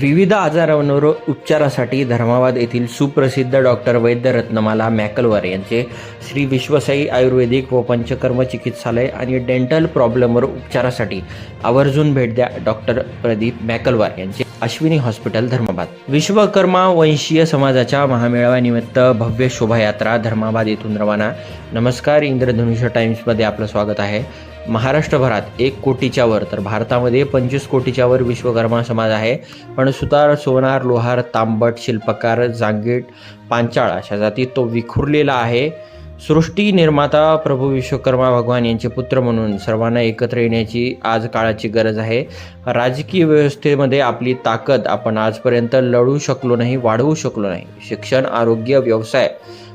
विविध आजारांवर उपचारासाठी धर्माबाद येथील सुप्रसिद्ध डॉक्टर वैद्य रत्नमाला मॅकलवार यांचे श्री विश्वसाई आयुर्वेदिक व पंचकर्म चिकित्सालय आणि डेंटल प्रॉब्लेमवर उपचारासाठी आवर्जून भेट द्या डॉक्टर प्रदीप मॅकलवार यांचे. अश्विनी हॉस्पिटल धर्माबाद. विश्वकर्मा वंशीय समाजाच्या महामेळाव्यानिमित्त भव्य शोभायात्रा धर्माबाद येथून रवाना. नमस्कार इंद्रधनुष्य टाइम्समध्ये आपलं स्वागत आहे. महाराष्ट्रभरात एक कोटीच्या वर तर भारतामध्ये पंचवीस कोटीच्या वर विश्वकर्मा समाज आहे. पण सुतार सोनार लोहार तांबट शिल्पकार जांगीट पांचाळ अशा जातीत तो विखुरलेला आहे. सृष्टी निर्माता प्रभू विश्वकर्मा भगवान यांचे पुत्र म्हणून सर्वांना एकत्र येण्याची आज काळाची गरज आहे. राजकीय व्यवस्थेमध्ये आपली ताकद आपण आजपर्यंत लढू शकलो नाही वाढवू शकलो नाही. शिक्षण आरोग्य व्यवसाय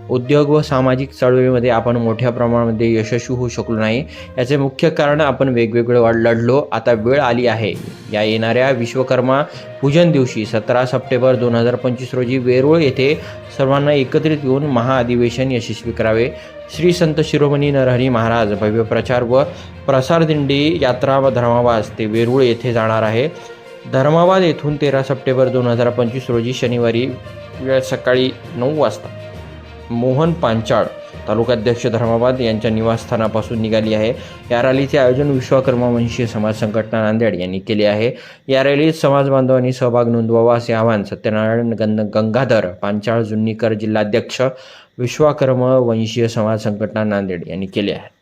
उद्योग व सामाजिक चळवळीमध्ये आपण मोठ्या प्रमाणामध्ये यशस्वी होऊ शकलो नाही. याचे मुख्य कारण आपण वेगवेगळे वाढ लढलो. आता वेळ आली आहे. या येणाऱ्या विश्वकर्मा पूजन दिवशी सतरा सप्टेंबर दोन हजार पंचवीस रोजी वेरूळ येथे सर्वांना एकत्रित येऊन महाअधिवेशन यशस्वी करावे. श्री संत शिरोमणी नरहरी महाराज भव्य प्रचार व प्रसार दिंडी यात्रा व धर्मावास ते वेरूळ येथे जाणार आहे. धर्माबाद येथून तेरा सप्टेंबर दोन हजार पंचवीस रोजी शनिवारी वेळ सकाळी नऊ वाजता. मोहन पांचाळ तालुकाध्यक्ष धर्माबाद यांच्या निवासस्थानापासून निघाली आहे. या रॅलीचे आयोजन विश्वकर्मावंशीय समाज संघटना नांदेड यांनी केले आहे. या रॅलीत समाज बांधवांनी सहभाग नोंदवावा असे आवाहन सत्यनारायण गंद गंगाधर पांचाळ जुन्नीकर जिल्हाध्यक्ष विश्वकर्म वंशीय समाज संघटना नांदेड यांनी केले आहे.